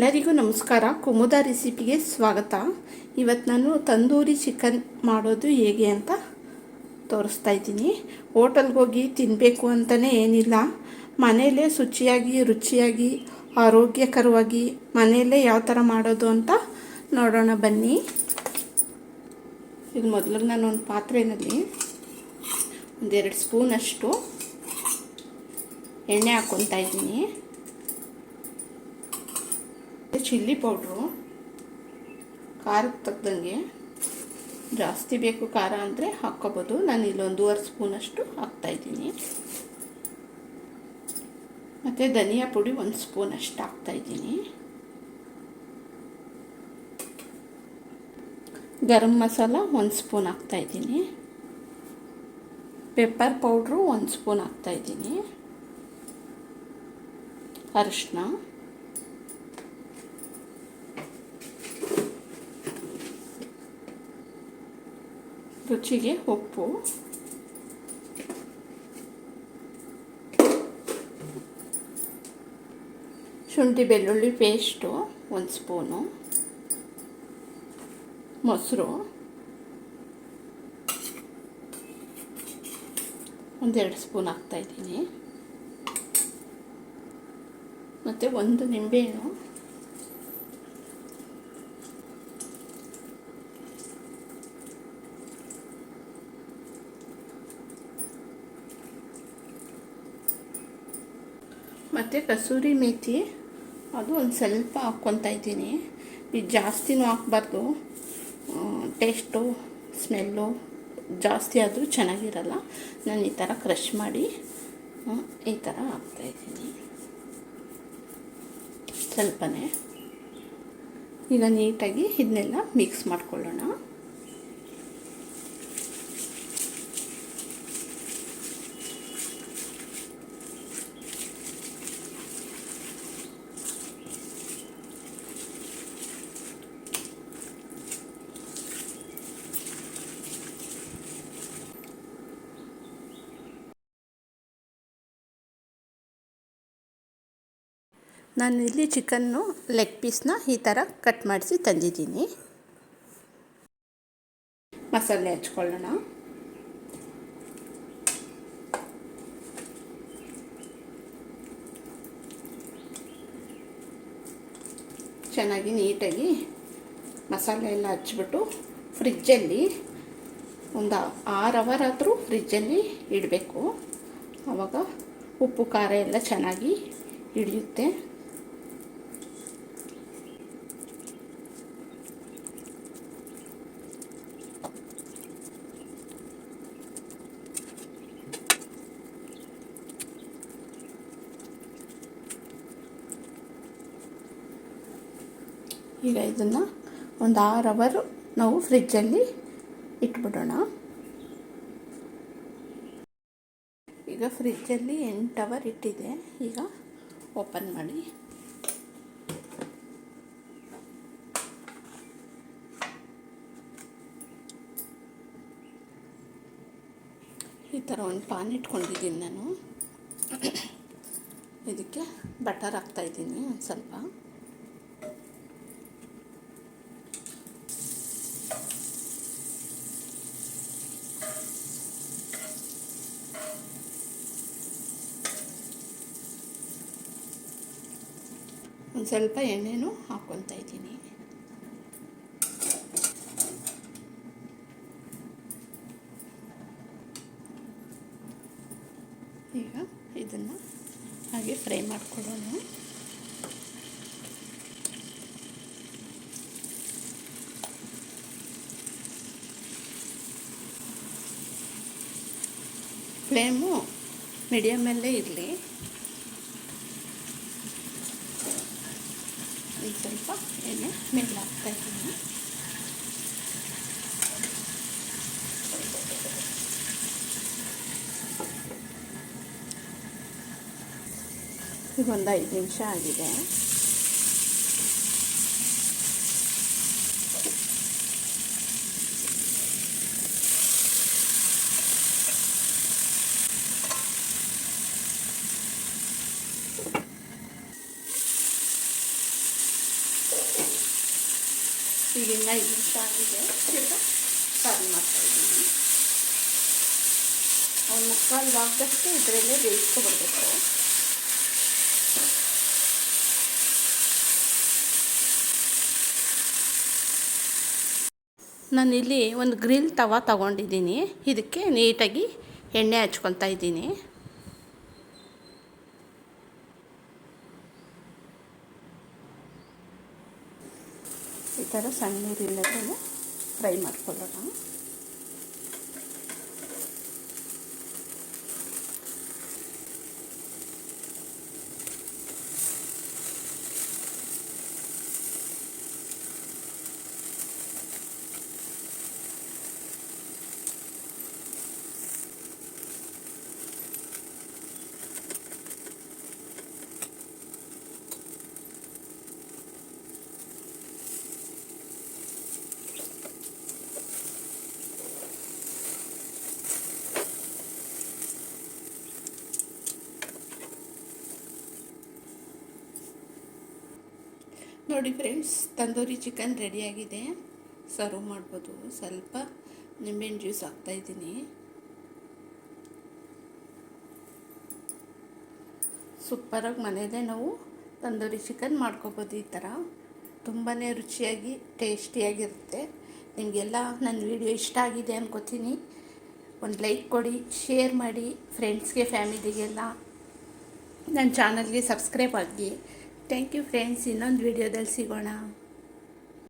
ಎಲ್ಲರಿಗೂ ನಮಸ್ಕಾರ. ಕುಮುದ ರೆಸಿಪಿಗೆ ಸ್ವಾಗತ. ಇವತ್ತು ನಾನು ತಂದೂರಿ ಚಿಕನ್ ಮಾಡೋದು ಹೇಗೆ ಅಂತ ತೋರಿಸ್ತಾ ಇದ್ದೀನಿ. ಹೋಟೆಲ್ಗೆ ಹೋಗಿ ತಿನ್ನಬೇಕು ಅಂತಲೇ ಏನಿಲ್ಲ. ಮನೆಯಲ್ಲೇ ಶುಚಿಯಾಗಿ, ರುಚಿಯಾಗಿ, ಆರೋಗ್ಯಕರವಾಗಿ ಮನೆಯಲ್ಲೇ ಯಾವ ಥರ ಮಾಡೋದು ಅಂತ ನೋಡೋಣ ಬನ್ನಿ. ಇದು ಮೊದಲಿಗೆ ನಾನು ಒಂದು ಪಾತ್ರೆಯಲ್ಲಿ ಒಂದೆರಡು ಸ್ಪೂನಷ್ಟು ಎಣ್ಣೆ ಹಾಕ್ಕೊತಾ ಇದ್ದೀನಿ. ಚಿಲ್ಲಿ ಪೌಡ್ರು ಖಾರಕ್ಕೆ ತಕ್ಕದಂಗೆ ಜಾಸ್ತಿ ಬೇಕು ಖಾರ ಅಂದರೆ ಹಾಕ್ಕೋಬೋದು. ನಾನು ಇಲ್ಲಿ ಒಂದೂವರೆ ಸ್ಪೂನಷ್ಟು ಹಾಕ್ತಾಯಿದ್ದೀನಿ ಮತ್ತು ಧನಿಯಾ ಪುಡಿ ಒಂದು ಸ್ಪೂನಷ್ಟು ಹಾಕ್ತಾಯಿದ್ದೀನಿ ಗರಂ ಮಸಾಲ ಒಂದು ಸ್ಪೂನ್ ಹಾಕ್ತಾಯಿದ್ದೀನಿ ಪೆಪ್ಪರ್ ಪೌಡ್ರು ಒಂದು ಸ್ಪೂನ್ ಹಾಕ್ತಾಯಿದ್ದೀನಿ ಅರಿಶಿನ ರುಚಿಗೆ ಉಪ್ಪು ಶುಂಠಿ ಬೆಳ್ಳುಳ್ಳಿ ಪೇಸ್ಟು ಒಂದು ಸ್ಪೂನು ಮೊಸರು. ಒಂದೆರಡು ಸ್ಪೂನ್ ಹಾಕ್ತಾಯಿದ್ದೀನಿ ಮತ್ತು ಒಂದು ನಿಂಬೆಹಣ್ಣು ಮತ್ತು ಕಸೂರಿ ಮೇಥಿ ಅದು ಒಂದು ಸ್ವಲ್ಪ ಹಾಕ್ಕೊತಾ ಇದ್ದೀನಿ. ಇದು ಜಾಸ್ತಿನೂ ಹಾಕ್ಬಾರ್ದು. ಟೇಸ್ಟು ಸ್ಮೆಲ್ಲು ಜಾಸ್ತಿ ಆದರೂ ಚೆನ್ನಾಗಿರಲ್ಲ. ನಾನು ಈ ಥರ ಕ್ರಷ್ ಮಾಡಿ ಈ ಥರ ಹಾಕ್ತಾಯಿದ್ದೀನಿ ಸ್ವಲ್ಪನೇ. ಈಗ ನೀಟಾಗಿ ಇದನ್ನೆಲ್ಲ ಮಿಕ್ಸ್ ಮಾಡ್ಕೊಳ್ಳೋಣ. ನಾನು ಇಲ್ಲಿ ಚಿಕನ್ನು ಲೆಗ್ ಪೀಸ್ನ ಈ ಥರ ಕಟ್ ಮಾಡಿಸಿ ತಂದಿದ್ದೀನಿ. ಮಸಾಲೆ ಹಚ್ಕೊಳ್ಳೋಣ. ಚೆನ್ನಾಗಿ ನೀಟಾಗಿ ಮಸಾಲೆ ಎಲ್ಲ ಹಚ್ಬಿಟ್ಟು ಫ್ರಿಜ್ಜಲ್ಲಿ ಒಂದು ಆರು ಅವರ್ ಆದರೂ ಫ್ರಿಜ್ಜಲ್ಲಿ ಇಡಬೇಕು. ಆವಾಗ ಉಪ್ಪು, ಖಾರ ಎಲ್ಲ ಚೆನ್ನಾಗಿ ಹಿಡಿಯುತ್ತೆ ಈಗ ಇದನ್ನು ಒಂದು ಆರು ಅವರು ನಾವು ಫ್ರಿಜ್ಜಲ್ಲಿ ಇಟ್ಬಿಡೋಣ. ಈಗ ಫ್ರಿಜ್ಜಲ್ಲಿ ಎಂಟು ಅವರ್ ಇಟ್ಟಿದೆ. ಈಗ ಓಪನ್ ಮಾಡಿ. ಈ ಥರ ಒಂದು ಪಾನ್ ಇಟ್ಕೊಂಡಿದ್ದೀನಿ ನಾನು. ಇದಕ್ಕೆ ಬಟರ್ ಹಾಕ್ತಾಯಿದ್ದೀನಿ ಒಂದು ಸ್ವಲ್ಪ. ಒಂದು ಸ್ವಲ್ಪ ಎಣ್ಣೆನೂ ಹಾಕ್ಕೊತಾ ಇದ್ದೀನಿ. ಈಗ ಇದನ್ನು ಹಾಗೆ ಫ್ರೈ ಮಾಡಿಕೊಡೋಣ ಫ್ಲೇಮು ಮೀಡಿಯಮಲ್ಲೇ ಇರಲಿ. ಒಂದು ಸ್ವಲ್ಪ ಎಣ್ಣೆ ಮೆಲ್ಲಾಗ್ತಾ ಇದ್ದೀನಿ. ಈಗ ಒಂದು ಐದು ನಿಮಿಷ ಆಗಿದೆ. ಇನ್ನು ಇಷ್ಟ ಆಗಿದೆ. ತಿರ್ಗಾ ಟರ್ನ್ ಮಾಡ್ತಾಯಿದ್ದೀನಿ ಒಂದು ಮುಕ್ಕಾಲು ಭಾಗದಷ್ಟು ಇದರಲ್ಲೇ ಬೇಯಿಸ್ಕೊಬರ್ಬೇಕು ನಾನಿಲ್ಲಿ ಒಂದು ಗ್ರಿಲ್ ತವ ತಗೊಂಡಿದ್ದೀನಿ. ಇದಕ್ಕೆ ನೀಟಾಗಿ ಎಣ್ಣೆ ಹಚ್ಕೊತಾ ಇದ್ದೀನಿ. ಈ ಥರ ಸಣ್ಣ ನೀರಿಲ್ಲದೇ ಫ್ರೈ ಮಾಡ್ಕೊಳ್ಳೋಣ. ನೋಡಿ ಫ್ರೆಂಡ್ಸ್ ತಂದೂರಿ ಚಿಕನ್ ರೆಡಿಯಾಗಿದೆ ಸರ್ವ್ ಮಾಡ್ಬೋದು. ಸ್ವಲ್ಪ ನಿಂಬೆಹಣ್ಣು ಜ್ಯೂಸ್ ಹಾಕ್ತಾಯಿದ್ದೀನಿ ಸೂಪರಾಗಿ ಮನೆಯಲ್ಲೇ ನಾವು ತಂದೂರಿ ಚಿಕನ್ ಮಾಡ್ಕೋಬೋದು ಈ ಥರ. ತುಂಬಾ ರುಚಿಯಾಗಿ, ಟೇಸ್ಟಿಯಾಗಿರುತ್ತೆ. ನಿಮಗೆಲ್ಲ ನನ್ನ ವಿಡಿಯೋ ಇಷ್ಟ ಆಗಿದೆ ಅನ್ಕೋತೀನಿ. ಒಂದು ಲೈಕ್ ಕೊಡಿ ಶೇರ್ ಮಾಡಿ ಫ್ರೆಂಡ್ಸ್ಗೆ ಫ್ಯಾಮಿಲಿಗೆಲ್ಲ ನನ್ನ ಚಾನಲ್ಗೆ ಸಬ್ಸ್ಕ್ರೈಬ್ ಆಗಿ. ಥ್ಯಾಂಕ್ ಯು ಫ್ರೆಂಡ್ಸ್ ಇನ್ನೊಂದು ವಿಡಿಯೋದಲ್ಲಿ ಸಿಗೋಣ.